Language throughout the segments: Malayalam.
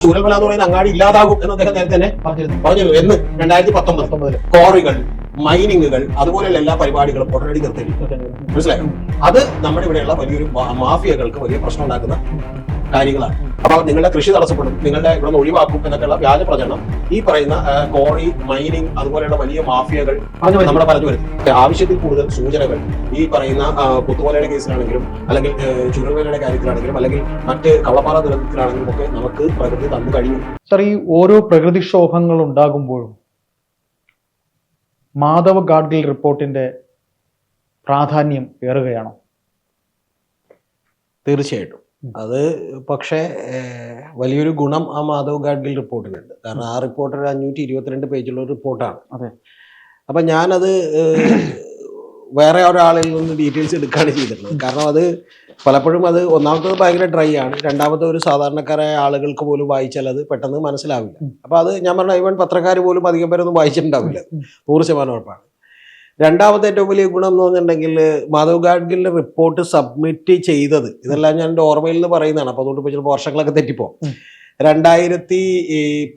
ചൂരൽമല എന്ന് പറയുന്ന അങ്ങാടി ഇല്ലാതാകും എന്ന് അദ്ദേഹം നേരത്തെ തന്നെ പറഞ്ഞിരുന്നു. പറഞ്ഞിരുന്നു. എന്ന് രണ്ടായിരത്തി പത്തൊമ്പത് കോറികൾ മൈനിങ്ങുകൾ അതുപോലെയുള്ള എല്ലാ പരിപാടികളും ഉടനടി നിർത്തി മനസ്സിലായോ? അത് നമ്മുടെ ഇവിടെയുള്ള വലിയൊരു മാഫിയകൾക്ക് വലിയ പ്രശ്നം ഉണ്ടാക്കുന്ന കാര്യങ്ങളാണ്. അപ്പൊ നിങ്ങളുടെ കൃഷി തടസ്സപ്പെടും നിങ്ങളുടെ ഇവിടെ നിന്ന് ഒഴിവാക്കും എന്നൊക്കെയുള്ള വ്യാജ പ്രചരണം. ഈ പറയുന്ന കോറി മൈനിങ് അതുപോലെയുള്ള വലിയ മാഫിയകൾ നമ്മുടെ പറഞ്ഞു വരുന്നത് ആവശ്യത്തിൽ കൂടുതൽ സൂചനകൾ. ഈ പറയുന്ന പുത്തുമലയുടെ കേസിലാണെങ്കിലും അല്ലെങ്കിൽ ചുരുവേലയുടെ കാര്യത്തിലാണെങ്കിലും അല്ലെങ്കിൽ മറ്റ് കള്ളപ്പാറ ദുരന്തത്തിലാണെങ്കിലും ഒക്കെ നമുക്ക് പ്രകൃതി തന്നു കഴിഞ്ഞു. സർ ഈ ഓരോ പ്രകൃതിക്ഷോഭങ്ങൾ ഉണ്ടാകുമ്പോഴും മാധവ് ഗാഡ്ഗിൽ റിപ്പോർട്ടിന്റെ പ്രാധാന്യം ഏറുകയാണോ? തീർച്ചയായിട്ടും. അത് പക്ഷേ വലിയൊരു ഗുണം ആ മാധവ് ഗാഡ്ഗിൽ റിപ്പോർട്ടിനുണ്ട് കാരണം ആ റിപ്പോർട്ട് ഒരു അഞ്ഞൂറ്റി ഇരുപത്തിരണ്ട് പേജുള്ള ഒരു റിപ്പോർട്ടാണ്. അപ്പം ഞാനത് വേറെ ഒരാളിൽ നിന്ന് ഡീറ്റെയിൽസ് എടുക്കുകയാണ് ചെയ്തിട്ടുള്ളത്. കാരണം അത് പലപ്പോഴും അത് ഒന്നാമത്തത് ഭയങ്കര ഡ്രൈ ആണ്. രണ്ടാമത്തെ ഒരു സാധാരണക്കാരായ ആളുകൾക്ക് പോലും വായിച്ചാൽ അത് പെട്ടെന്ന് മനസ്സിലാവില്ല. അപ്പോൾ അപ്പം അത് ഞാൻ പറഞ്ഞ ഈവൻ പത്രക്കാർ പോലും അധികം പേരൊന്നും വായിച്ചിട്ടുണ്ടാവില്ല. നൂറ് ശതമാനം ഉറപ്പാണ്. രണ്ടാമത്തെ ഏറ്റവും വലിയ ഗുണം എന്ന് പറഞ്ഞിട്ടുണ്ടെങ്കിൽ മാധവ് ഗാഡ്ഗിലിന്റെ റിപ്പോർട്ട് സബ്മിറ്റ് ചെയ്തത്. ഇതെല്ലാം ഞാൻ എന്റെ ഓർമ്മയിൽ നിന്ന് പറയുന്നതാണ്. അപ്പോൾ അതുകൊണ്ട് ചിലപ്പോൾ വർഷങ്ങളൊക്കെ തെറ്റിപ്പോ. രണ്ടായിരത്തി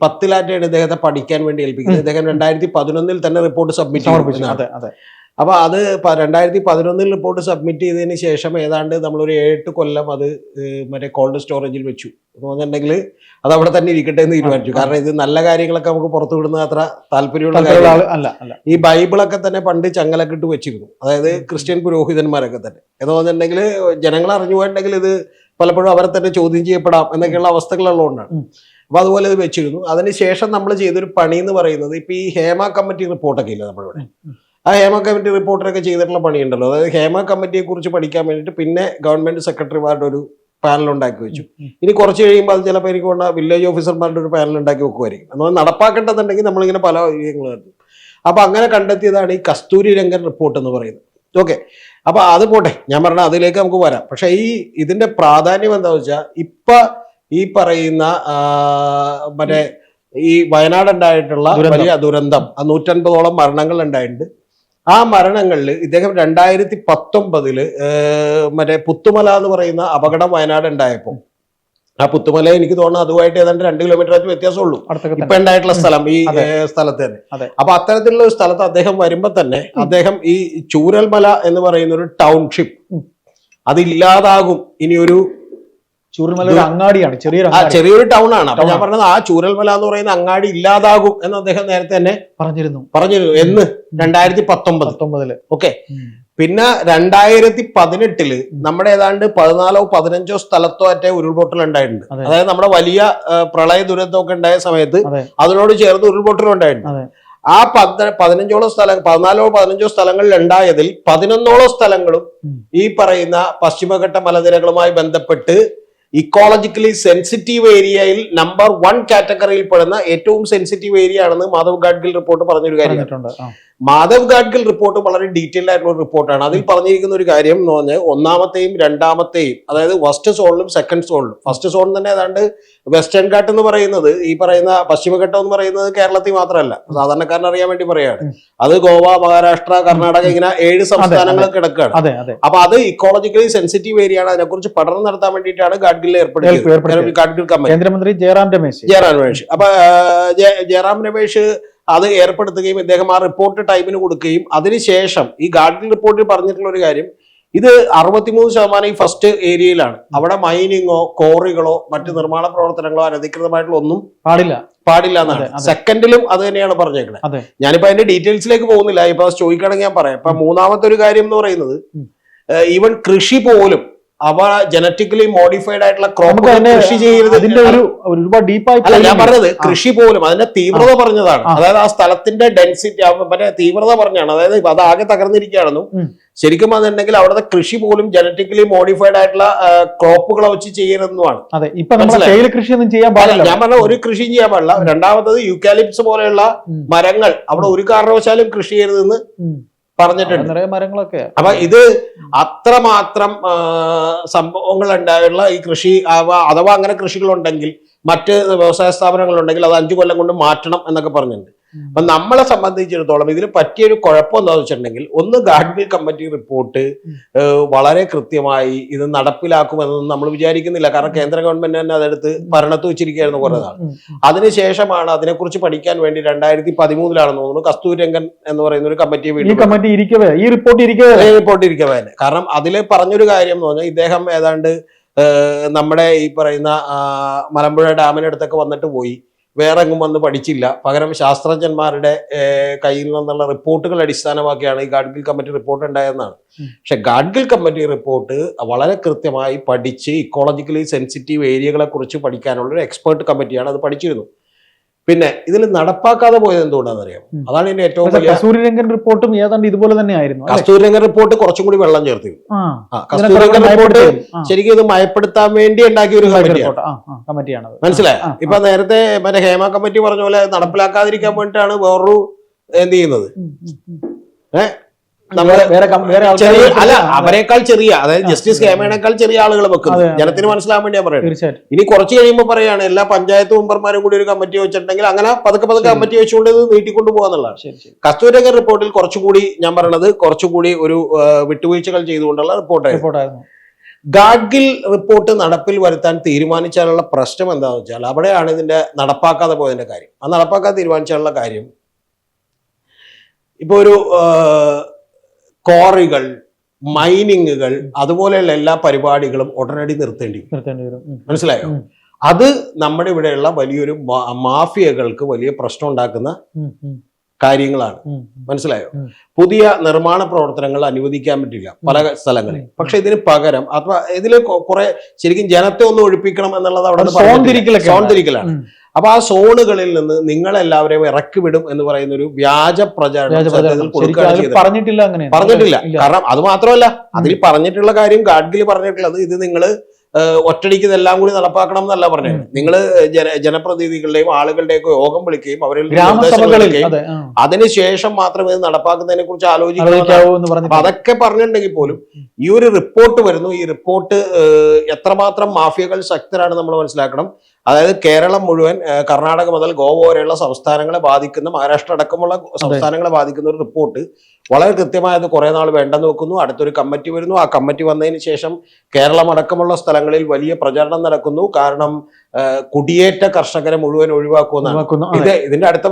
പത്തിലായിട്ടാണ് പത്തിലാറ്റാണ് ഇദ്ദേഹത്തെ പഠിക്കാൻ വേണ്ടി ഏൽപ്പിക്കുന്നത്. ഇദ്ദേഹം രണ്ടായിരത്തി പതിനൊന്നിൽ തന്നെ റിപ്പോർട്ട് സബ്മിറ്റ് ചെയ്തു അതെ അതെ അപ്പൊ അത് പ- രണ്ടായിരത്തി പതിനൊന്നിൽ റിപ്പോർട്ട് സബ്മിറ്റ് ചെയ്തതിന് ശേഷം ഏതാണ്ട് നമ്മളൊരു ഏഴെട്ട് കൊല്ലം അത് മറ്റേ കോൾഡ് സ്റ്റോറേജിൽ വെച്ചു. എന്ന് പറഞ്ഞിട്ടുണ്ടെങ്കിൽ അത് അവിടെ തന്നെ ഇരിക്കട്ടെ എന്ന് തീരുമാനിച്ചു. കാരണം ഇത് നല്ല കാര്യങ്ങളൊക്കെ നമുക്ക് പുറത്തു വിടുന്ന അത്ര താല്പര്യമുള്ള ഈ ബൈബിളൊക്കെ തന്നെ പണ്ട് ചങ്ങലൊക്കെ ഇട്ട് വെച്ചിരുന്നു. അതായത് ക്രിസ്ത്യൻ പുരോഹിതന്മാരൊക്കെ തന്നെ. എന്ന് പറഞ്ഞിട്ടുണ്ടെങ്കിൽ ജനങ്ങൾ അറിഞ്ഞു പോയിട്ടുണ്ടെങ്കിൽ ഇത് പലപ്പോഴും അവരെ തന്നെ ചോദ്യം ചെയ്യപ്പെടാം എന്നൊക്കെയുള്ള അവസ്ഥകളുള്ളതുകൊണ്ടാണ്. ഉം. അപ്പൊ അതുപോലെ ഇത് വെച്ചിരുന്നു. അതിനുശേഷം നമ്മൾ ചെയ്തൊരു പണി എന്ന് പറയുന്നത് ഇപ്പൊ ഈ ഹേമ കമ്മിറ്റി റിപ്പോർട്ടൊക്കെ ഇല്ല നമ്മളിവിടെ? ആ ഹേമ കമ്മിറ്റി റിപ്പോർട്ടറൊക്കെ ചെയ്തിട്ടുള്ള പണിയുണ്ടല്ലോ. അതായത് ഹേമ കമ്മിറ്റിയെ കുറിച്ച് പഠിക്കാൻ വേണ്ടിയിട്ട് പിന്നെ ഗവൺമെന്റ് സെക്രട്ടറിമാരുടെ ഒരു പാനൽ ഉണ്ടാക്കി വെച്ചു. ഇനി കുറച്ച് കഴിയുമ്പോൾ അത് ചിലപ്പോൾ എനിക്ക് കൊണ്ട് വില്ലേജ് ഓഫീസർമാരുടെ ഒരു പാനൽ ഉണ്ടാക്കി വെക്കുമായിരിക്കും. എന്നാൽ നടപ്പാക്കേണ്ടതുണ്ടെങ്കിൽ നമ്മളിങ്ങനെ പല കാര്യങ്ങൾ കണ്ടു അപ്പൊ അങ്ങനെ കണ്ടെത്തിയതാണ് ഈ കസ്തൂരി രംഗൻ റിപ്പോർട്ട് എന്ന് പറയുന്നത്. ഓക്കെ. അപ്പൊ അത് പോട്ടെ. ഞാൻ പറഞ്ഞ അതിലേക്ക് നമുക്ക് വരാം. പക്ഷെ ഈ ഇതിന്റെ പ്രാധാന്യം എന്താ വെച്ചാൽ ഇപ്പൊ ഈ പറയുന്ന മറ്റേ ഈ വയനാട് ഉണ്ടായിട്ടുള്ള. വലിയ ദുരന്തം. ആ നൂറ്റൻപതോളം മരണങ്ങൾ ഉണ്ടായിട്ടുണ്ട്. ആ മരണങ്ങളിൽ ഇദ്ദേഹം രണ്ടായിരത്തി പത്തൊമ്പതിൽ മറ്റേ പുത്തുമല എന്ന് പറയുന്ന അപകടം വയനാട് ഉണ്ടായപ്പോൾ ആ പുത്തുമല എനിക്ക് തോന്നുന്നു അതുമായിട്ട് ഏതാണ്ട് രണ്ട് കിലോമീറ്റർ ആയിട്ട് വ്യത്യാസമുള്ളൂ ഇപ്പൊ ഉണ്ടായിട്ടുള്ള സ്ഥലം ഈ സ്ഥലത്ത് തന്നെ. അപ്പൊ അത്തരത്തിലുള്ള ഒരു സ്ഥലത്ത് അദ്ദേഹം വരുമ്പോ തന്നെ അദ്ദേഹം ഈ ചൂരൽമല എന്ന് പറയുന്ന ഒരു ടൗൺഷിപ്പ്. അതില്ലാതാകും. ഇനി ഒരു ചൂരൽമല ഒരു അങ്ങാടിയാണ് ചെറിയൊരു ചെറിയൊരു ടൗൺ ആണ് അപ്പൊ ഞാൻ പറഞ്ഞത് ആ ചൂരൽമല എന്ന് പറയുന്ന അങ്ങാടി ഇല്ലാതാകും എന്ന് അദ്ദേഹം നേരത്തെ തന്നെ പറഞ്ഞിരുന്നു. പറഞ്ഞിരുന്നു. എന്ന് രണ്ടായിരത്തി പത്തൊമ്പത് പത്തൊമ്പതിൽ. ഓക്കെ. പിന്നെ രണ്ടായിരത്തി പതിനെട്ടിൽ നമ്മുടെ ഏതാണ്ട് പതിനാലോ പതിനഞ്ചോ സ്ഥലത്തോ അറ്റേ ഉരുൾപൊട്ടൽ ഉണ്ടായിട്ടുണ്ട്. അതായത് നമ്മുടെ വലിയ പ്രളയ ദുരന്തമൊക്കെ ഉണ്ടായ സമയത്ത് അതിനോട് ചേർന്ന് ഉരുൾപൊട്ടൽ ഉണ്ടായിട്ടുണ്ട്. ആ പത്ത് പതിനഞ്ചോളം സ്ഥലം പതിനാലോ പതിനഞ്ചോ സ്ഥലങ്ങളിൽ ഉണ്ടായതിൽ പതിനൊന്നോളം സ്ഥലങ്ങളും ഈ പറയുന്ന പശ്ചിമഘട്ട മലനിരകളുമായി ബന്ധപ്പെട്ട് ഇക്കോളജിക്കലി സെൻസിറ്റീവ് ഏരിയയിൽ നമ്പർ വൺ കാറ്റഗറിയിൽ പെടുന്ന ഏറ്റവും സെൻസിറ്റീവ് ഏരിയ ആണെന്ന് മാധവ് ഗാഡ്ഗിൽ റിപ്പോർട്ട് പറഞ്ഞൊരു കാര്യം മാധവ് ഗാഡ്ഗിൽ റിപ്പോർട്ട് വളരെ ഡീറ്റെയിൽഡ് ആയിട്ടുള്ള ഒരു റിപ്പോർട്ടാണ് അതിൽ പറഞ്ഞിരിക്കുന്ന ഒരു കാര്യം എന്ന് പറഞ്ഞാൽ ഒന്നാമത്തെയും രണ്ടാമത്തെയും അതായത് ഫസ്റ്റ് സോണിലും സെക്കൻഡ് സോണിലും ഫസ്റ്റ് സോൺ തന്നെ ഏതാണ്ട് വെസ്റ്റേൺ ഘാട്ട് എന്ന് പറയുന്നത് ഈ പറയുന്ന പശ്ചിമഘട്ടം എന്ന് പറയുന്നത് കേരളത്തിൽ മാത്രമല്ല. സാധാരണക്കാരൻ അറിയാൻ വേണ്ടി പറയാണ് അത് ഗോവ മഹാരാഷ്ട്ര കർണാടക ഇങ്ങനെ ഏഴ് സംസ്ഥാനങ്ങൾ കിടക്കുകയാണ്. അപ്പൊ അത് ഇക്കോളജിക്കലി സെൻസിറ്റീവ് ഏരിയ ആണ് അതിനെക്കുറിച്ച് പഠനം നടത്താൻ വേണ്ടിയിട്ടാണ് ഗാഡ്ഗിൽ ഏർപ്പെടുത്തിയത്. ഏർപ്പെടുത്തി കേന്ദ്രമന്ത്രി ജയറാം രമേശ്. ജയറാം രമേശ്. അപ്പൊ ജയറാം രമേശ് അത് ഏർപ്പെടുത്തുകയും ഇദ്ദേഹം ആ റിപ്പോർട്ട് ടൈമിന് കൊടുക്കുകയും അതിനുശേഷം ഈ ഗാർഡിൻ റിപ്പോർട്ടിൽ പറഞ്ഞിട്ടുള്ള ഒരു കാര്യം ഇത് അറുപത്തിമൂന്ന് ശതമാനം ഈ ഫസ്റ്റ് ഏരിയയിലാണ്. അവിടെ മൈനിങ്ങോ കോറികളോ മറ്റ് നിർമ്മാണ പ്രവർത്തനങ്ങളോ അനധികൃതമായിട്ടുള്ള ഒന്നും പാടില്ല. പാടില്ല എന്നാണ്. സെക്കൻഡിലും അത് തന്നെയാണ് പറഞ്ഞേക്കുന്നത്. ഞാനിപ്പോ അതിന്റെ ഡീറ്റെയിൽസിലേക്ക് പോകുന്നില്ല. ഇപ്പൊ ചോദിക്കുകയാണെങ്കിൽ ഞാൻ പറയാം. ഇപ്പൊ മൂന്നാമത്തെ ഒരു കാര്യം എന്ന് പറയുന്നത് ഈവൻ കൃഷി പോലും അവ ജനറ്റിക്കലി മോഡിഫൈഡ് ആയിട്ടുള്ള ക്രോപ്പ് കൃഷി ചെയ്യരുത്. അതിന്റെ ഒരു ഒരുപാട് ഡീപ്പായി അല്ല ഞാൻ പറഞ്ഞത് കൃഷി പോലും അതിന്റെ തീവ്രത പറഞ്ഞതാണ്. അതായത് ആ സ്ഥലത്തിന്റെ ഡെൻസിറ്റി മറ്റേ തീവ്രത പറഞ്ഞാണ്. അതായത് അത് ആകെ തകർന്നിരിക്കുകയാണെന്നും. ശരിക്കും അതുണ്ടെങ്കിൽ അവിടുത്തെ കൃഷി പോലും ജനറ്റിക്കലി മോഡിഫൈഡ് ആയിട്ടുള്ള ക്രോപ്പുകളെ വെച്ച് ചെയ്യരുതെന്നുമാണ്. അതെ ഇപ്പൊ നമ്മുടെ മനസ്സിലായോ? തേയില കൃഷിയൊന്നും ചെയ്യാൻ പാടില്ല. ഞാൻ പറഞ്ഞ ഒരു കൃഷിയും ചെയ്യാൻ പാടില്ല. രണ്ടാമത്തത് യുക്കാലിപ്സ് പോലെയുള്ള മരങ്ങൾ അവിടെ ഒരു കാരണവശാലും കൃഷി ചെയ്യരുതെന്ന്. പറഞ്ഞിട്ടുണ്ട്. നിറയെ മരങ്ങളൊക്കെ. അപ്പൊ ഇത് അത്രമാത്രം സംഭവങ്ങൾ ഉണ്ടായുള്ള ഈ കൃഷി അഥവാ അങ്ങനെ കൃഷികളുണ്ടെങ്കിൽ മറ്റ് വ്യവസായ സ്ഥാപനങ്ങളുണ്ടെങ്കിൽ അത് അഞ്ചു കൊല്ലം കൊണ്ട് മാറ്റണം എന്നൊക്കെ പറഞ്ഞിട്ടുണ്ട്. അപ്പൊ നമ്മളെ സംബന്ധിച്ചിടത്തോളം ഇതിൽ പറ്റിയൊരു കുഴപ്പം എന്താണെന്ന് വെച്ചിട്ടുണ്ടെങ്കിൽ ഒന്ന് ഗാഡ്മിൽ കമ്മിറ്റി റിപ്പോർട്ട് വളരെ കൃത്യമായി ഇത് നടപ്പിലാക്കുമെന്നൊന്നും നമ്മൾ വിചാരിക്കുന്നില്ല. കാരണം കേന്ദ്ര ഗവൺമെന്റ് തന്നെ അതെടുത്ത് ഭരണത്ത് വെച്ചിരിക്കുകയായിരുന്നു കുറെ നാൾ. അതിനുശേഷമാണ് അതിനെക്കുറിച്ച് പഠിക്കാൻ വേണ്ടി രണ്ടായിരത്തി പതിമൂന്നിലാണെന്ന് തോന്നുന്നു കസ്തൂരംഗൻ എന്ന് പറയുന്ന ഒരു കമ്മിറ്റി ഈ റിപ്പോർട്ട് ഇരിക്കവേ? റിപ്പോർട്ട് ഇരിക്കവേ. കാരണം അതിൽ പറഞ്ഞൊരു കാര്യം എന്ന് പറഞ്ഞാൽ ഇദ്ദേഹം ഏതാണ്ട് നമ്മുടെ ഈ പറയുന്ന മലമ്പുഴ ഡാമിനടുത്തൊക്കെ വന്നിട്ട് പോയി. വേറെ എങ്ങും വന്ന് പഠിച്ചില്ല. പകരം ശാസ്ത്രജ്ഞന്മാരുടെ കയ്യിൽ നിന്നുള്ള റിപ്പോർട്ടുകൾ അടിസ്ഥാനമാക്കിയാണ് ഈ ഗാഡ്ഗിൽ കമ്മിറ്റി റിപ്പോർട്ട് ഉണ്ടായതെന്നാണ്. പക്ഷെ ഗാഡ്ഗിൽ കമ്മിറ്റി റിപ്പോർട്ട് വളരെ കൃത്യമായി പഠിച്ച് ഇക്കോളജിക്കലി സെൻസിറ്റീവ് ഏരിയകളെ കുറിച്ച് പഠിക്കാനുള്ള ഒരു എക്സ്പേർട്ട് കമ്മിറ്റിയാണ് അത് പഠിച്ചിരുന്നു പിന്നെ ഇതിൽ നടപ്പാക്കാതെ പോയത് എന്തുകൊണ്ടാണെന്നറിയാം? അതാണ് ഇതിന്റെ ഏറ്റവും വലിയ കസ്തൂരിരംഗൻ റിപ്പോർട്ടും ഏതാണ്ട് ഇതുപോലെ തന്നെ ആയിരുന്നു കസ്തൂരിരംഗൻ റിപ്പോർട്ട് കുറച്ചും കൂടി വെള്ളം ചേർത്തി. കസ്തൂരിരംഗൻ റിപ്പോർട്ട് ശരിക്കും ഇത് മയപ്പെടുത്താൻ വേണ്ടി ഉണ്ടാക്കിയ ഒരു കമ്മിറ്റിയാണ്. മനസ്സിലായ. ഇപ്പൊ നേരത്തെ മറ്റേ ഹേമ കമ്മിറ്റി പറഞ്ഞ പോലെ നടപ്പിലാക്കാതിരിക്കാൻ വേണ്ടിയിട്ടാണ് വേറൊരു എന്ത് ചെയ്യുന്നത്. ഉം, അല്ല അവരെക്കാൾ ചെറിയ അതായത് ജസ്റ്റിസ്. ഹേമേനേക്കാൾ ചെറിയ ആളുകൾ വെക്കുന്നു. അതെ, അതെ. ജനത്തിന് മനസ്സിലാൻ വേണ്ടി ഞാൻ പറയുന്നത് ഇനി കുറച്ച് കഴിയുമ്പോൾ പറയാണ് എല്ലാ പഞ്ചായത്ത് മെമ്പർമാരും കൂടി ഒരു കമ്മിറ്റി വെച്ചിട്ടുണ്ടെങ്കിൽ അങ്ങനെ പതുക്കെ പതുക്കെ കമ്മിറ്റി വെച്ചുകൊണ്ട് ഇത് നീട്ടിക്കൊണ്ടു പോകാന്നുള്ളതാണ് കസ്തൂരംഗൻ റിപ്പോർട്ടിൽ കുറച്ചുകൂടി ഞാൻ പറയണത് കുറച്ചുകൂടി ഒരു വിട്ടുവീഴ്ചകൾ ചെയ്തുകൊണ്ടുള്ള റിപ്പോർട്ടായിരുന്നു. ഗാഡ്ഗിൽ റിപ്പോർട്ട് നടപ്പിൽ വരുത്താൻ തീരുമാനിച്ചാലുള്ള പ്രശ്നം എന്താണെന്ന് വെച്ചാൽ അവിടെയാണ് ഇതിന്റെ നടപ്പാക്കാതെ പോയതിന്റെ കാര്യം. ആ നടപ്പാക്കാതെ തീരുമാനിച്ചാലുള്ള കാര്യം ഇപ്പോൾ ഒരു ആ, ക്വാറികൾ മൈനിങ്ങുകൾ അതുപോലെയുള്ള എല്ലാ പരിപാടികളും ഉടനടി നിർത്തേണ്ടി. മനസ്സിലായോ? അത് നമ്മുടെ ഇവിടെയുള്ള വലിയൊരു മാഫിയകൾക്ക് വലിയ പ്രശ്നം ഉണ്ടാക്കുന്ന കാര്യങ്ങളാണ്. മനസ്സിലായോ? പുതിയ നിർമ്മാണ പ്രവർത്തനങ്ങൾ അനുവദിക്കാൻ പറ്റില്ല പല സ്ഥലങ്ങളിൽ. പക്ഷെ ഇതിന് പകരം അഥവാ ഇതിൽ കുറെ ശരിക്കും ജനത്തെ ഒന്ന് ഒഴിപ്പിക്കണം എന്നുള്ളത് അവിടെ. സോൺ. തിരിക്കലാണ്. അപ്പൊ ആ സോണുകളിൽ നിന്ന് നിങ്ങളെല്ലാവരെയും ഇറക്കി വിടും എന്ന് പറയുന്ന ഒരു വ്യാജ പ്രചാരണം. പറഞ്ഞിട്ടില്ല അങ്ങനെ. പറഞ്ഞിട്ടില്ല. കാരണം അത് മാത്രമല്ല അതിൽ പറഞ്ഞിട്ടുള്ള കാര്യം ഗാഡ്ഗിൽ പറഞ്ഞിട്ടുള്ളത് ഇത് നിങ്ങൾ ഒറ്റടിക്ക് ഇതെല്ലാം കൂടി നടപ്പാക്കണം എന്നല്ല പറഞ്ഞത്. നിങ്ങൾ ജന ജനപ്രതിനിധികളുടെയും ആളുകളുടെയൊക്കെ യോഗം വിളിക്കുകയും അവരിൽ ആ. അതിനുശേഷം മാത്രമേ ഇത് നടപ്പാക്കുന്നതിനെ കുറിച്ച് ആലോചിക്കാവൂ അതൊക്കെ പറഞ്ഞിട്ടുണ്ടെങ്കിൽ പോലും ഈ ഒരു റിപ്പോർട്ട് വരുന്നു. ഈ റിപ്പോർട്ട് എത്രമാത്രം മാഫിയകൾ ശക്തരാണ് നമ്മൾ മനസ്സിലാക്കണം. അതായത് കേരളം മുഴുവൻ കർണാടക മുതൽ ഗോവ വരെയുള്ള സംസ്ഥാനങ്ങളെ ബാധിക്കുന്ന മഹാരാഷ്ട്ര അടക്കമുള്ള സംസ്ഥാനങ്ങളെ ബാധിക്കുന്ന ഒരു റിപ്പോർട്ട് വളരെ കൃത്യമായത് കുറേ നാൾ വേണ്ടെന്ന് വെക്കുന്നു. അടുത്തൊരു കമ്മിറ്റി വരുന്നു. ആ കമ്മിറ്റി വന്നതിന് ശേഷം കേരളം അടക്കമുള്ള സ്ഥലങ്ങളിൽ വലിയ പ്രചരണം നടക്കുന്നു. കാരണം കുടിയേറ്റ കർഷകരെ മുഴുവൻ ഒഴിവാക്കുമെന്നാണ്. ഇത് ഇതിന്റെ അടുത്ത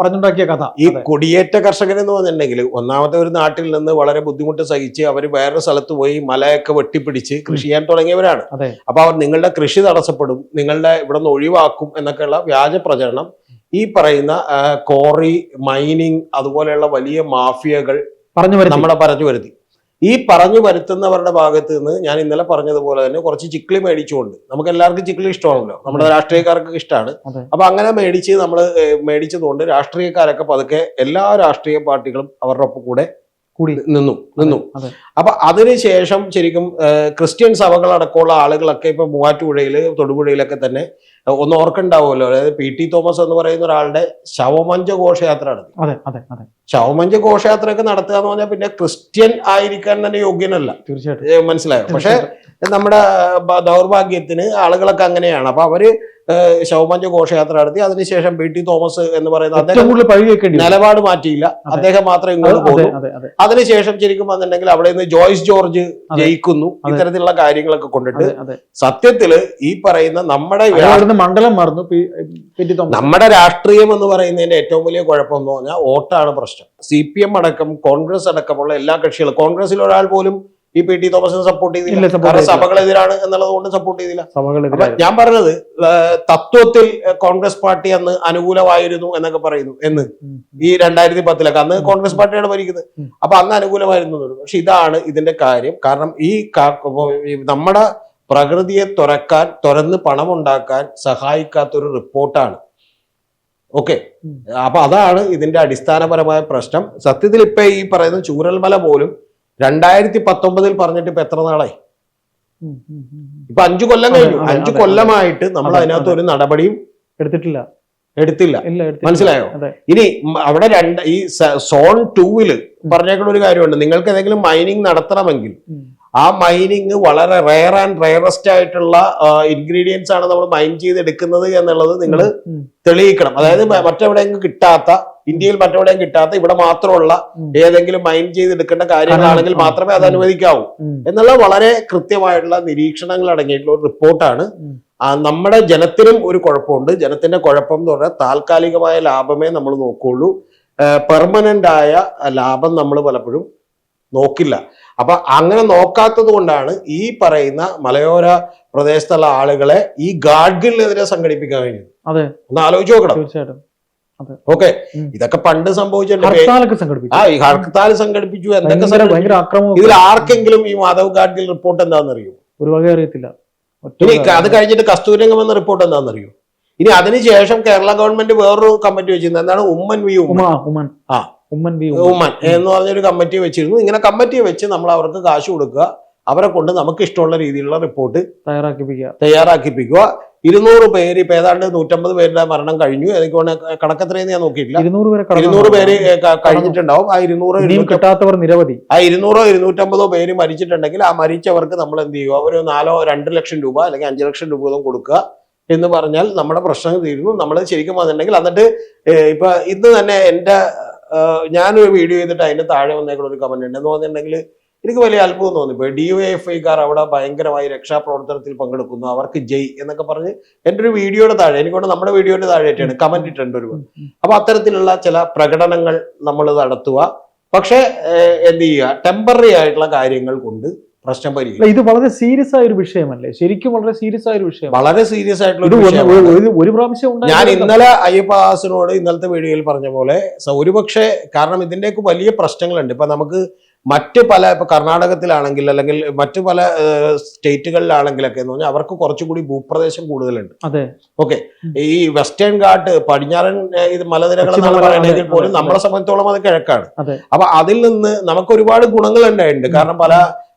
പറഞ്ഞുണ്ടാക്കിയ കഥ. ഈ കുടിയേറ്റ കർഷകർ എന്ന് പറഞ്ഞിട്ടുണ്ടെങ്കിൽ ഒന്നാമത്തെ ഒരു നാട്ടിൽ നിന്ന് വളരെ ബുദ്ധിമുട്ട് സഹിച്ച് അവർ വേറൊരു സ്ഥലത്ത് പോയി മലയൊക്കെ വെട്ടിപ്പിടിച്ച് കൃഷി ചെയ്യാൻ തുടങ്ങിയവരാണ്. അപ്പൊ അവർ നിങ്ങളുടെ കൃഷി തടസ്സപ്പെടും. നിങ്ങളുടെ ഇവിടെ നിന്ന് ഒഴിവാക്കും എന്നൊക്കെയുള്ള വ്യാജ പ്രചരണം. ഈ പറയുന്ന കോറി മൈനിങ് അതുപോലെയുള്ള വലിയ മാഫിയകൾ പറഞ്ഞു നമ്മളെ പറഞ്ഞു വരുത്തി. ഈ പറഞ്ഞു വരുത്തുന്നവരുടെ ഭാഗത്ത് നിന്ന് ഞാൻ ഇന്നലെ പറഞ്ഞതുപോലെ തന്നെ കുറച്ച് ചിക്ലി മേടിച്ചുകൊണ്ട് നമുക്ക് എല്ലാവർക്കും ചിക്ലി ഇഷ്ടമാണല്ലോ. നമ്മുടെ രാഷ്ട്രീയക്കാർക്ക് ഇഷ്ടമാണ്. അപ്പൊ അങ്ങനെ മേടിച്ച് നമ്മൾ മേടിച്ചതുകൊണ്ട് രാഷ്ട്രീയക്കാരൊക്കെ പതുക്കെ എല്ലാ രാഷ്ട്രീയ പാർട്ടികളും അവരുടെ ഒപ്പം കൂടെ കൂടി. നിന്നു നിന്നു. അപ്പൊ അതിനുശേഷം ശരിക്കും ക്രിസ്ത്യൻ സഭകളടക്കമുള്ള ആളുകളൊക്കെ ഇപ്പൊ മൂവാറ്റുപുഴയിൽ തൊടുപുഴയിലൊക്കെ തന്നെ ഒന്ന് ഓർക്കുണ്ടാവുമല്ലോ. അതായത് പി ടി തോമസ് എന്ന് പറയുന്ന ഒരാളുടെ ശവമഞ്ച ഘോഷയാത്ര നടത്തി. അതെ അതെ അതെ. ശവമഞ്ച ഘോഷയാത്രയൊക്കെ നടത്തുക എന്ന് പറഞ്ഞാൽ പിന്നെ ക്രിസ്ത്യൻ ആയിരിക്കാൻ തന്നെ യോഗ്യനല്ല. തീർച്ചയായിട്ടും. മനസ്സിലായോ? പക്ഷെ നമ്മുടെ ദൗർഭാഗ്യത്തിന് ആളുകളൊക്കെ അങ്ങനെയാണ്. അപ്പൊ അവർ ശവമഞ്ച ഘോഷയാത്ര നടത്തി. അതിനുശേഷം പി ടി തോമസ് എന്ന് പറയുന്ന അദ്ദേഹം. നിലപാട് മാറ്റിയില്ല. അദ്ദേഹം മാത്രമേ ഇങ്ങോട്ട് പോകൂ. പോന്നു അതിനുശേഷം ശരിക്കും വന്നിട്ടുണ്ടെങ്കിൽ അവിടെ നിന്ന് ജോയ്സ് ജോർജ് ജയിക്കുന്നു. ഇത്തരത്തിലുള്ള കാര്യങ്ങളൊക്കെ കൊണ്ടിട്ട് സത്യത്തിൽ ഈ പറയുന്ന നമ്മുടെ അയാൾ മണ്ഡലം മറന്നു. നമ്മുടെ രാഷ്ട്രീയം എന്ന് പറയുന്നതിന്റെ ഏറ്റവും വലിയ കുഴപ്പം എന്ന് പറഞ്ഞാൽ വോട്ടാണ് പ്രശ്നം. സി പി എം അടക്കം കോൺഗ്രസ് അടക്കമുള്ള എല്ലാ കക്ഷികളും കോൺഗ്രസിൽ ഒരാൾ പോലും ഈ പി ടി തോമസിനെ സപ്പോർട്ട് ചെയ്തില്ല. കാരണം. സഭകളെതിരാണ് എന്നുള്ളത് കൊണ്ട് സപ്പോർട്ട് ചെയ്തില്ല. ഞാൻ പറഞ്ഞത് തത്വത്തിൽ കോൺഗ്രസ് പാർട്ടി അന്ന് അനുകൂലമായിരുന്നു എന്നൊക്കെ പറയുന്നു. എന്ന് ഈ രണ്ടായിരത്തി പത്തിലൊക്കെ അന്ന് കോൺഗ്രസ് പാർട്ടിയാണ് ഭരിക്കുന്നത്. അപ്പൊ അന്ന് അനുകൂലമായിരുന്നു പക്ഷെ ഇതാണ് ഇതിന്റെ കാര്യം. കാരണം ഈ നമ്മുടെ പ്രകൃതിയെ തുറക്കാൻ തുറന്ന് പണമുണ്ടാക്കാൻ സഹായിക്കാത്തൊരു റിപ്പോർട്ടാണ്. ഓക്കെ. അപ്പൊ അതാണ് ഇതിന്റെ അടിസ്ഥാനപരമായ പ്രശ്നം. സത്യത്തിൽ ഇപ്പൊ ഈ പറയുന്ന ചൂരൽമല പോലും രണ്ടായിരത്തി പത്തൊമ്പതിൽ പറഞ്ഞിട്ട് ഇപ്പൊ എത്ര നാളായി. ഇപ്പൊ അഞ്ചു കൊല്ലം കഴിഞ്ഞു. അഞ്ചു കൊല്ലമായിട്ട് നമ്മൾ അതെ, അതിനകത്ത് ഒരു നടപടിയും എടുത്തിട്ടില്ല. എടുത്തില്ല. മനസ്സിലായോ? ഇനി അവിടെ രണ്ട് ഈ സോൺ ടൂവിൽ പറഞ്ഞേക്കുന്ന ഒരു കാര്യമുണ്ട്. നിങ്ങൾക്ക് ഏതെങ്കിലും മൈനിങ് നടത്തണമെങ്കിൽ. ആ മൈനിങ് വളരെ റെയർ ആൻഡ് റെയറസ്റ്റ് ആയിട്ടുള്ള ഇൻഗ്രീഡിയൻസ് ആണ് നമ്മൾ മൈൻ ചെയ്തെടുക്കുന്നത് എന്നുള്ളത് നിങ്ങൾ. തെളിയിക്കണം. അതായത് മ- മറ്റെവിടെയെങ്കിലും കിട്ടാത്ത ഇന്ത്യയിൽ മറ്റെവിടെയും കിട്ടാത്ത ഇവിടെ മാത്രമുള്ള ഏതെങ്കിലും മൈൻ ചെയ്തെടുക്കേണ്ട കാര്യങ്ങളാണെങ്കിൽ. മാത്രമേ അത് അനുവദിക്കാവൂ. എന്നുള്ള വളരെ കൃത്യമായിട്ടുള്ള നിരീക്ഷണങ്ങൾ അടങ്ങിയിട്ടുള്ള ഒരു റിപ്പോർട്ടാണ്. ആ, നമ്മുടെ ജനത്തിനും ഒരു കുഴപ്പമുണ്ട്. ജനത്തിന്റെ കുഴപ്പം എന്ന് പറഞ്ഞാൽ താൽക്കാലികമായ ലാഭമേ നമ്മൾ നോക്കുകയുള്ളൂ. പെർമനന്റ് ആയ ലാഭം നമ്മൾ പലപ്പോഴും നോക്കില്ല. അപ്പൊ അങ്ങനെ നോക്കാത്തത് കൊണ്ടാണ് ഈ പറയുന്ന മലയോര പ്രദേശത്തുള്ള ആളുകളെ ഈ ഗാഡ്ഗിളിനെതിരെ സംഘടിപ്പിക്കാൻ കഴിഞ്ഞത്. അതെ. ഒന്ന് ആലോചിച്ച് നോക്കണം. തീർച്ചയായിട്ടും. ഓക്കെ. ഇതൊക്കെ പണ്ട് സംഭവിച്ചിട്ടുണ്ട്. ആ ഈ ഹർത്താൽ സംഘടിപ്പിച്ചു എന്തൊക്കെ ഇതിൽ ആർക്കെങ്കിലും ഈ മാധവ് ഗാഡ്ഗിൽ റിപ്പോർട്ട് എന്താണെന്നറിയോ? ഒരു വക അറിയത്തില്ല. ഇനി. അത് കഴിഞ്ഞിട്ട് കസ്തൂരംഗം എന്ന റിപ്പോർട്ട് എന്താണെന്നറിയോ? ഇനി അതിനുശേഷം കേരള ഗവൺമെന്റ് വേറൊരു കമ്മിറ്റി വെച്ചിരുന്നത് എന്താണ്? ഉമ്മൻ വി ഉമ്മ ഉമ ഉമ്മൻ. ആ. ഉമ്മൻ വി ഉമ്മൻ. എന്ന് പറഞ്ഞൊരു കമ്മിറ്റി വെച്ചിരുന്നു. ഇങ്ങനെ കമ്മിറ്റി വെച്ച് നമ്മൾ അവർക്ക് കാശ് കൊടുക്കുക. അവരെ കൊണ്ട് നമുക്ക് ഇഷ്ടമുള്ള രീതിയിലുള്ള റിപ്പോർട്ട് തയ്യാറാക്കിപ്പിക്കുക. തയ്യാറാക്കിപ്പിക്കുക. ഇരുന്നൂറ് പേര് ഇപ്പൊ ഏതാണ്ട് നൂറ്റമ്പത് പേരുടെ മരണം കഴിഞ്ഞു. എനിക്ക് കണക്കെത്രയെന്ന് ഞാൻ നോക്കിയിട്ടില്ല. ഇരുന്നൂറ് പേര് ഇരുന്നൂറ് പേര് കഴിഞ്ഞിട്ടുണ്ടാവും. ആ ഇരുന്നൂറ് കിട്ടാത്തവർ നിരവധി. ആ ഇരുന്നൂറോ ഇരുന്നൂറ്റമ്പതോ പേര് മരിച്ചിട്ടുണ്ടെങ്കിൽ ആ മരിച്ചവർക്ക് നമ്മൾ എന്ത് ചെയ്യുക? ഒരു നാലോ രണ്ട് ലക്ഷം രൂപ അല്ലെങ്കിൽ അഞ്ച് ലക്ഷം രൂപ വീതം കൊടുക്കുക എന്ന് പറഞ്ഞാൽ നമ്മുടെ പ്രശ്നം തീരുന്നു. നമ്മൾ ശരിക്കും വന്നിട്ടുണ്ടെങ്കിൽ എന്നിട്ട് ഇപ്പൊ ഇന്ന് തന്നെ ഏഹ്, ഞാനൊരു വീഡിയോ ചെയ്തിട്ട് അതിന്റെ താഴെ വന്നേക്കുന്ന ഒരു കമന്റ് ഉണ്ട്. എന്ന് പറഞ്ഞിട്ടുണ്ടെങ്കിൽ എനിക്ക് വലിയ അത്ഭുതം തോന്നി. ഇപ്പൊ ഡി വൈ എഫ് ഐക്കാർ അവിടെ ഭയങ്കരമായി രക്ഷാപ്രവർത്തനത്തിൽ പങ്കെടുക്കുന്നു. അവർക്ക് ജയ് എന്നൊക്കെ പറഞ്ഞ് എന്റെ ഒരു വീഡിയോയുടെ താഴെ എനിക്കൊണ്ട് നമ്മുടെ വീഡിയോയുടെ താഴെയായിട്ടാണ് കമന്റ് ഇട്ടുണ്ട് ഒരു അപ്പൊ അത്തരത്തിലുള്ള ചില പ്രകടനങ്ങൾ നമ്മൾ നടത്തുക. പക്ഷേ എന്ത് ചെയ്യുക? ടെമ്പററി ആയിട്ടുള്ള കാര്യങ്ങൾ കൊണ്ട് പ്രശ്നം പരിഹരിക്കും ഇത് വളരെ സീരിയസ് ആയ ഒരു വിഷയമല്ലേ? ശരിക്കും വളരെ സീരിയസ് ആയ ഒരു വിഷയം വളരെ സീരിയസ് ആയിട്ടുള്ള ഒരു പ്രാവശ്യം ഞാൻ ഇന്നലെ അയ്യപ്പദാസിനോട് ഇന്നലത്തെ വീഡിയോയിൽ പറഞ്ഞ പോലെ ഒരുപക്ഷെ കാരണം ഇതിന്റെയൊക്കെ വലിയ പ്രശ്നങ്ങളുണ്ട്. ഇപ്പൊ നമുക്ക് മറ്റ് പല ഇപ്പൊ കർണാടകത്തിലാണെങ്കിൽ അല്ലെങ്കിൽ മറ്റു പല സ്റ്റേറ്റുകളിലാണെങ്കിലൊക്കെ എന്ന് പറഞ്ഞാൽ അവർക്ക് കുറച്ചുകൂടി ഭൂപ്രദേശം കൂടുതലുണ്ട്. അതെ. ഓക്കെ. ഈ വെസ്റ്റേൺ ഘാട്ട് പടിഞ്ഞാറൻ ഇത് മലനിരകൾ പറയുന്നതെങ്കിൽ പോലും നമ്മളെ സംബന്ധിച്ചോളം അത് കിഴക്കാണ്. അപ്പൊ അതിൽ നിന്ന് നമുക്ക് ഒരുപാട് ഗുണങ്ങൾ ഉണ്ടായിട്ടുണ്ട് കാരണം പല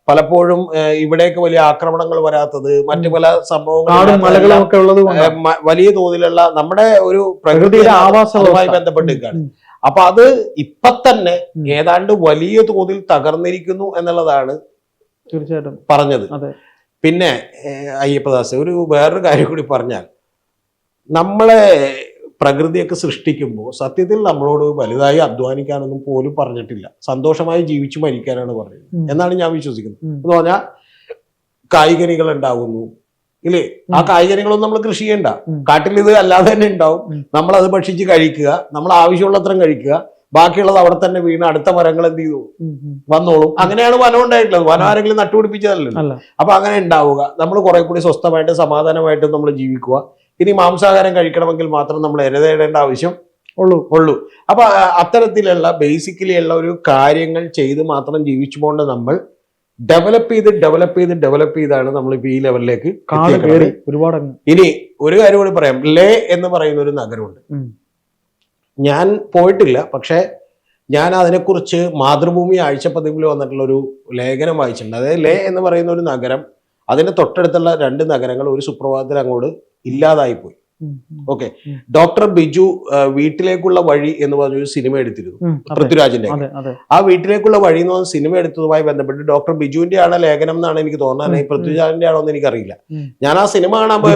പലപ്പോഴും ഇവിടേക്ക് വലിയ ആക്രമണങ്ങൾ വരാത്തത് മറ്റു പല സംഭവങ്ങളും വലിയ തോതിലുള്ള നമ്മുടെ ഒരു പ്രകൃതിയുടെ ആവാസവുമായി ബന്ധപ്പെട്ടിരിക്കുകയാണ്. അപ്പൊ അത് ഇപ്പൊ തന്നെ ഏതാണ്ട് വലിയ തോതിൽ തകർന്നിരിക്കുന്നു എന്നുള്ളതാണ് തീർച്ചയായിട്ടും. പറഞ്ഞത്. പിന്നെ അയ്യപ്പദാസ് ഒരു വേറൊരു കാര്യം കൂടി പറഞ്ഞാൽ നമ്മളെ പ്രകൃതിയൊക്കെ സൃഷ്ടിക്കുമ്പോൾ സത്യത്തിൽ നമ്മളോട് വലുതായി അധ്വാനിക്കാനൊന്നും പോലും പറഞ്ഞിട്ടില്ല. സന്തോഷമായി ജീവിച്ചു മരിക്കാനാണ് പറഞ്ഞത്. എന്നാണ് ഞാൻ വിശ്വസിക്കുന്നത്. എന്ന് പറഞ്ഞാൽ കായികനികൾ ഉണ്ടാകുന്നു ഇല്ലേ? ആ. കായികനികളൊന്നും നമ്മൾ കൃഷി ചെയ്യണ്ട. കാട്ടിൽ ഇത് അല്ലാതെ തന്നെ ഉണ്ടാവും. നമ്മൾ അത് ഭക്ഷിച്ച് കഴിക്കുക. നമ്മൾ ആവശ്യമുള്ളത്രയും കഴിക്കുക. ബാക്കിയുള്ളത് അവിടെ തന്നെ വീണ് അടുത്ത മരങ്ങൾ എന്ത് ചെയ്തു. വന്നോളും. അങ്ങനെയാണ് വനം ഉണ്ടായിട്ടുള്ളത്. വനം ആരെങ്കിലും നട്ടുപിടിപ്പിച്ചതല്ലല്ലോ. അപ്പൊ അങ്ങനെ ഉണ്ടാവുക. നമ്മൾ കുറെ കൂടി സ്വസ്ഥമായിട്ട് സമാധാനമായിട്ട് നമ്മൾ ജീവിക്കുക. ഇനി മാംസാഹാരം കഴിക്കണമെങ്കിൽ മാത്രം നമ്മൾ എരതേടേണ്ട ആവശ്യം ഉള്ളൂ. ഉള്ളൂ. അപ്പൊ അത്തരത്തിലുള്ള ബേസിക്കലി ഉള്ള ഒരു കാര്യങ്ങൾ ചെയ്ത് മാത്രം ജീവിച്ചു പോകേണ്ട നമ്മൾ ഡെവലപ്പ് ചെയ്ത് ഡെവലപ്പ് ചെയ്ത് ഡെവലപ്പ് ചെയ്താണ് നമ്മൾ ഇപ്പൊ ഈ ലെവലിലേക്ക് ഒരുപാട് ഇനി ഒരു കാര്യം കൂടി പറയാം. ലേ എന്ന് പറയുന്ന ഒരു നഗരമുണ്ട്. ഞാൻ പോയിട്ടില്ല പക്ഷേ ഞാൻ അതിനെക്കുറിച്ച് മാതൃഭൂമി ആഴ്ചപ്പതിപ്പിൽ വന്നിട്ടുള്ള ഒരു ലേഖനം വായിച്ചിട്ടുണ്ട് അതായത് ലേ എന്ന് പറയുന്ന ഒരു നഗരം അതിന്റെ തൊട്ടടുത്തുള്ള രണ്ട് നഗരങ്ങൾ ഒരു സുപ്രഭാതത്തിൽ അങ്ങോട്ട് ഇല്ലാതായി പോയി ഉം, ഉം. ഓക്കെ. ഡോക്ടർ ബിജു വീട്ടിലേക്കുള്ള വഴി എന്ന് പറഞ്ഞൊരു സിനിമ എടുത്തിരുന്നു. പൃഥ്വിരാജിന്റെ. ആ വീട്ടിലേക്കുള്ള വഴി എന്ന് പറഞ്ഞ സിനിമ എടുത്തതുമായി ബന്ധപ്പെട്ട് ഡോക്ടർ ബിജുവിന്റെ ആണ് ലേഖനം എന്നാണ് എനിക്ക് തോന്നുന്നത്. ഈ പൃഥ്വിരാജിന്റെ ആണോ എന്ന് എനിക്കറിയില്ല. ഞാൻ ആ സിനിമ കാണാൻ പോയത്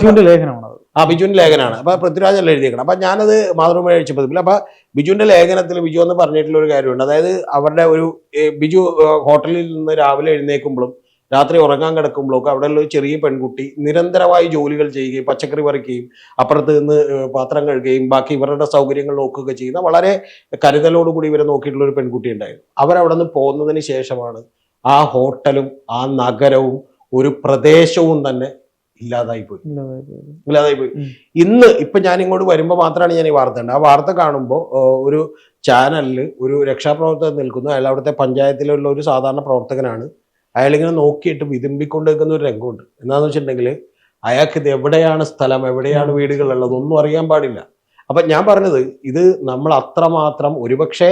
ആ ബിജുവിന്റെ ലേഖനമാണ്. അപ്പൊ പൃഥ്വിരാജ് അല്ല എഴുതിയേക്കണം. അപ്പൊ ഞാനത് മാതൃഭൂമി അഴിച്ചപ്പോൾ അപ്പൊ ബിജുവിന്റെ ലേഖനത്തിൽ ബിജു എന്ന് പറഞ്ഞിട്ടുള്ള ഒരു കാര്യമുണ്ട്. അതായത് അവരുടെ ഒരു ബിജു ഹോട്ടലിൽ നിന്ന് രാവിലെ എഴുന്നേൽക്കുമ്പോഴും രാത്രി ഉറങ്ങാൻ കിടക്കുമ്പോഴൊക്കെ അവിടെ അവിടെയുള്ള ഒരു ചെറിയ പെൺകുട്ടി നിരന്തരമായി ജോലികൾ ചെയ്യുകയും പച്ചക്കറി പറിക്കുകയും അപ്പുറത്ത് നിന്ന് പാത്രം കഴുകുകയും ബാക്കി ഇവരുടെ സൗകര്യങ്ങൾ നോക്കുകയൊക്കെ ചെയ്യുന്ന വളരെ കരുതലോടുകൂടി ഇവരെ നോക്കിയിട്ടുള്ള ഒരു പെൺകുട്ടി ഉണ്ടായിരുന്നു. അവരവിടെ നിന്ന് പോകുന്നതിന് ശേഷമാണ് ആ ഹോട്ടലും ആ നഗരവും ഒരു പ്രദേശവും തന്നെ ഇല്ലാതായി പോയി. ഇല്ലാതായി പോയി. ഇന്ന് ഇപ്പൊ ഞാൻ ഇങ്ങോട്ട് വരുമ്പോൾ മാത്രമാണ് ഞാൻ ഈ വാർത്ത ഉണ്ട് ആ വാർത്ത കാണുമ്പോൾ ഒരു ചാനലിൽ ഒരു രക്ഷാപ്രവർത്തകൻ നിൽക്കുന്നു. അയാൾ അവിടുത്തെ പഞ്ചായത്തിലുള്ള ഒരു സാധാരണ പ്രവർത്തകനാണ്. അയാളിങ്ങനെ നോക്കിയിട്ട് വിതുമ്പിക്കൊണ്ട് നിൽക്കുന്ന ഒരു രംഗമുണ്ട്. എന്താണെന്ന് വെച്ചിട്ടുണ്ടെങ്കിൽ അയാൾക്ക് ഇത് എവിടെയാണ് സ്ഥലം എവിടെയാണ് വീടുകളുള്ളത് ഒന്നും അറിയാൻ പാടില്ല. അപ്പം ഞാൻ പറഞ്ഞത് ഇത് നമ്മൾ അത്രമാത്രം ഒരുപക്ഷെ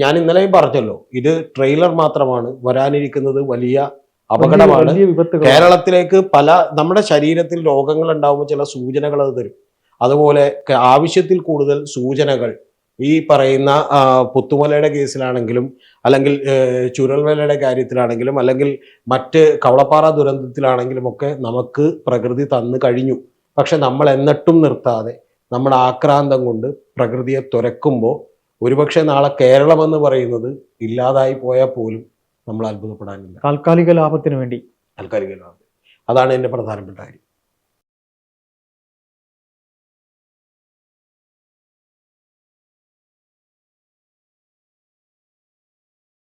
ഞാൻ ഇന്നലെയും പറഞ്ഞല്ലോ ഇത് ട്രെയിലർ മാത്രമാണ് വരാനിരിക്കുന്നത് വലിയ അപകടമാണ്. കേരളത്തിലേക്ക് പല നമ്മുടെ ശരീരത്തിൽ രോഗങ്ങൾ ഉണ്ടാകുമ്പോൾ ചില സൂചനകൾ അത് തരും. അതുപോലെ ആവശ്യത്തിൽ കൂടുതൽ സൂചനകൾ. ഈ പറയുന്ന പുത്തുമലയുടെ കേസിലാണെങ്കിലും അല്ലെങ്കിൽ ചുരൽവേലയുടെ കാര്യത്തിലാണെങ്കിലും അല്ലെങ്കിൽ മറ്റ് കവളപ്പാറ ദുരന്തത്തിലാണെങ്കിലും ഒക്കെ നമുക്ക് പ്രകൃതി തന്നു കഴിഞ്ഞു. പക്ഷെ നമ്മൾ എന്നിട്ടും നിർത്താതെ നമ്മുടെ ആക്രാന്തം കൊണ്ട് പ്രകൃതിയെ തുരക്കുമ്പോൾ ഒരുപക്ഷെ നാളെ കേരളം എന്ന് പറയുന്നത് ഇല്ലാതായി പോയാൽ പോലും നമ്മൾ അത്ഭുതപ്പെടാനില്ല. താൽക്കാലിക ലാഭത്തിന് വേണ്ടി. താൽക്കാലിക ലാഭം. അതാണ് എന്റെ പ്രധാനപ്പെട്ട കാര്യം.